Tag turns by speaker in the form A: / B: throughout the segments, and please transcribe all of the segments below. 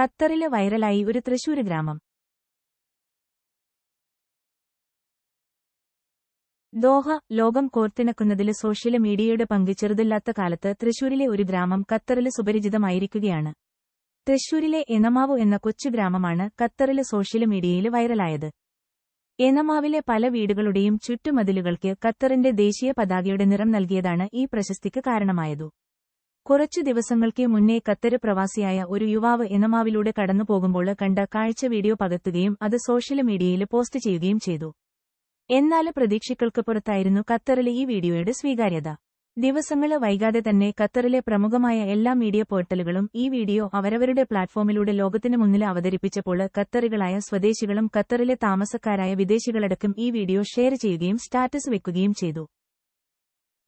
A: ഖത്തറിൽ വൈറലായി ഒരു തൃശൂര് ഗ്രാമം. ദോഹ ലോകം കോർത്തിണക്കുന്നതിൽ സോഷ്യൽ മീഡിയയുടെ പങ്ക് ചെറുതില്ലാത്ത കാലത്ത് തൃശൂരിലെ ഒരു ഗ്രാമം ഖത്തറിൽ സുപരിചിതമായിരിക്കുകയാണ്. തൃശൂരിലെ എനമാവു എന്ന കൊച്ചു ഗ്രാമമാണ് ഖത്തറിൽ സോഷ്യൽ മീഡിയയിൽ വൈറലായത്. എനമാവിലെ പല വീടുകളുടെയും ചുറ്റുമതിലുകൾക്ക് ഖത്തറിന്റെ ദേശീയ പതാകയുടെ നിറം നൽകിയതാണ് ഈ പ്രശസ്തിക്ക് കാരണമായതു. കുറച്ചു ദിവസങ്ങൾക്ക് മുന്നേ ഖത്തര് പ്രവാസിയായ ഒരു യുവാവ് എനമാവിലൂടെ കടന്നുപോകുമ്പോൾ കണ്ട കാഴ്ച വീഡിയോ പകർത്തുകയും അത് സോഷ്യൽ മീഡിയയിൽ പോസ്റ്റ് ചെയ്യുകയും ചെയ്തു. എന്നാൽ പ്രതീക്ഷകൾക്ക് പുറത്തായിരുന്നു ഖത്തറിലെ ഈ വീഡിയോയുടെ സ്വീകാര്യത. ദിവസങ്ങൾ വൈകാതെ തന്നെ ഖത്തറിലെ പ്രമുഖമായ എല്ലാ മീഡിയ പോർട്ടലുകളും ഈ വീഡിയോ അവരവരുടെ പ്ലാറ്റ്ഫോമിലൂടെ ലോകത്തിന് മുന്നിൽ അവതരിപ്പിച്ചപ്പോൾ ഖത്തറുകളായ സ്വദേശികളും ഖത്തറിലെ താമസക്കാരായ വിദേശികളടക്കം ഈ വീഡിയോ ഷെയർ ചെയ്യുകയും സ്റ്റാറ്റസ് വെക്കുകയും ചെയ്തു.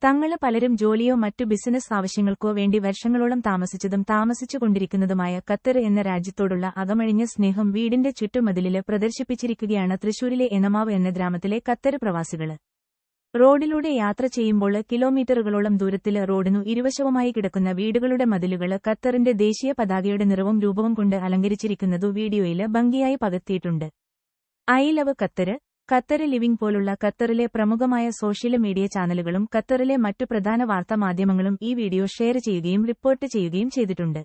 A: തങ്ങൾ പലരും ജോലിയോ മറ്റു ബിസിനസ് ആവശ്യങ്ങൾക്കോ വേണ്ടി വർഷങ്ങളോളം താമസിച്ചതും താമസിച്ചുകൊണ്ടിരിക്കുന്നതുമായ ഖത്തർ എന്ന രാജ്യത്തോടുള്ള അകമഴിഞ്ഞ സ്നേഹം വീടിന്റെ ചുറ്റുമതിലിൽ പ്രദർശിപ്പിച്ചിരിക്കുകയാണ് തൃശൂരിലെ എനമാവ് എന്ന ഗ്രാമത്തിലെ ഖത്തർ പ്രവാസികൾ. റോഡിലൂടെ യാത്ര ചെയ്യുമ്പോൾ കിലോമീറ്ററുകളോളം ദൂരത്തിൽ റോഡിനു ഇരുവശവുമായി കിടക്കുന്ന വീടുകളുടെ മതിലുകൾ ഖത്തറിന്റെ ദേശീയ പതാകയുടെ നിറവും രൂപവും കൊണ്ട് അലങ്കരിച്ചിരിക്കുന്നതു വീഡിയോയിൽ ഭംഗിയായി പകർത്തിയിട്ടുണ്ട്. I love Qatar Qatar living പോലുള്ള ഖത്തറിലെ പ്രമുഖമായ സോഷ്യൽ മീഡിയ ചാനലുകളും ഖത്തറിലെ മറ്റു പ്രധാന വാർത്താ മാധ്യമങ്ങളും ഈ വീഡിയോ ഷെയർ ചെയ്യുകയും റിപ്പോർട്ട് ചെയ്യുകയും ചെയ്തിട്ടുണ്ട്.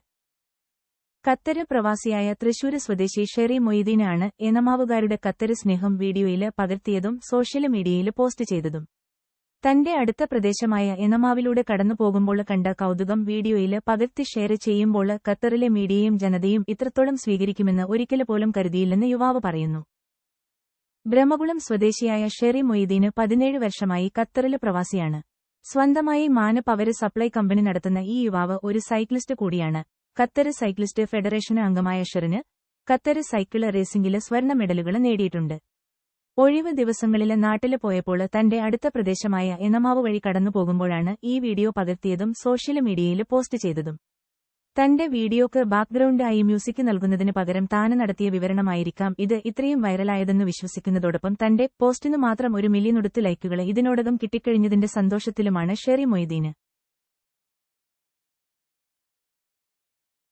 A: ഖത്തര് പ്രവാസിയായ തൃശൂര് സ്വദേശി ഷെറി മൊയ്തീനാണ് എനമാവുകാരുടെ ഖത്തര് സ്നേഹം വീഡിയോയിൽ പകർത്തിയതും സോഷ്യൽ മീഡിയയിൽ പോസ്റ്റ് ചെയ്തതും. തന്റെ അടുത്ത പ്രദേശമായ എനമാവിലൂടെ കടന്നുപോകുമ്പോൾ കണ്ട കൗതുകം വീഡിയോയിൽ പകർത്തി ഷെയർ ചെയ്യുമ്പോൾ ഖത്തറിലെ മീഡിയയും ജനതയും ഇത്രത്തോളം സ്വീകരിക്കുമെന്ന് ഒരിക്കലും പോലും കരുതിയില്ലെന്ന് യുവാവ് പറയുന്നു. ബ്രഹ്മകുളം സ്വദേശിയായ ഷെറി മൊയ്തീന് പതിനേഴ് വർഷമായി ഖത്തറിൽ പ്രവാസിയാണ്. സ്വന്തമായി മാന പവര് സപ്ലൈ കമ്പനി നടത്തുന്ന ഈ യുവാവ് ഒരു സൈക്ലിസ്റ്റ് കൂടിയാണ്. ഖത്തര് സൈക്ലിസ്റ്റ് ഫെഡറേഷന് അംഗമായ ഷെറിന് ഖത്തര് സൈക്കിൾ റേസിംഗിൽ സ്വർണ മെഡലുകൾ നേടിയിട്ടുണ്ട്. ഒഴിവ് ദിവസങ്ങളിൽ നാട്ടിൽ പോയപ്പോൾ തന്റെ അടുത്ത പ്രദേശമായ എനമാവ് വഴി കടന്നു കടന്നുപോകുമ്പോഴാണ് ഈ വീഡിയോ പകർത്തിയതും സോഷ്യൽ മീഡിയയിൽ പോസ്റ്റ് ചെയ്തതും. തന്റെ വീഡിയോക്ക് ബാക്ക്ഗ്രൗണ്ടായി മ്യൂസിക് നൽകുന്നതിന് പകരം താന് നടത്തിയ വിവരണമായിരിക്കാം ഇത് ഇത്രയും വൈറലായതെന്ന് വിശ്വസിക്കുന്നതോടൊപ്പം തന്റെ പോസ്റ്റിനു മാത്രം ഒരു മില്യനൊടുത്ത് ലൈക്കുകൾ ഇതിനോടകം കിട്ടിക്കഴിഞ്ഞതിന്റെ സന്തോഷത്തിലുമാണ് ഷെറി മൊയ്തീന്.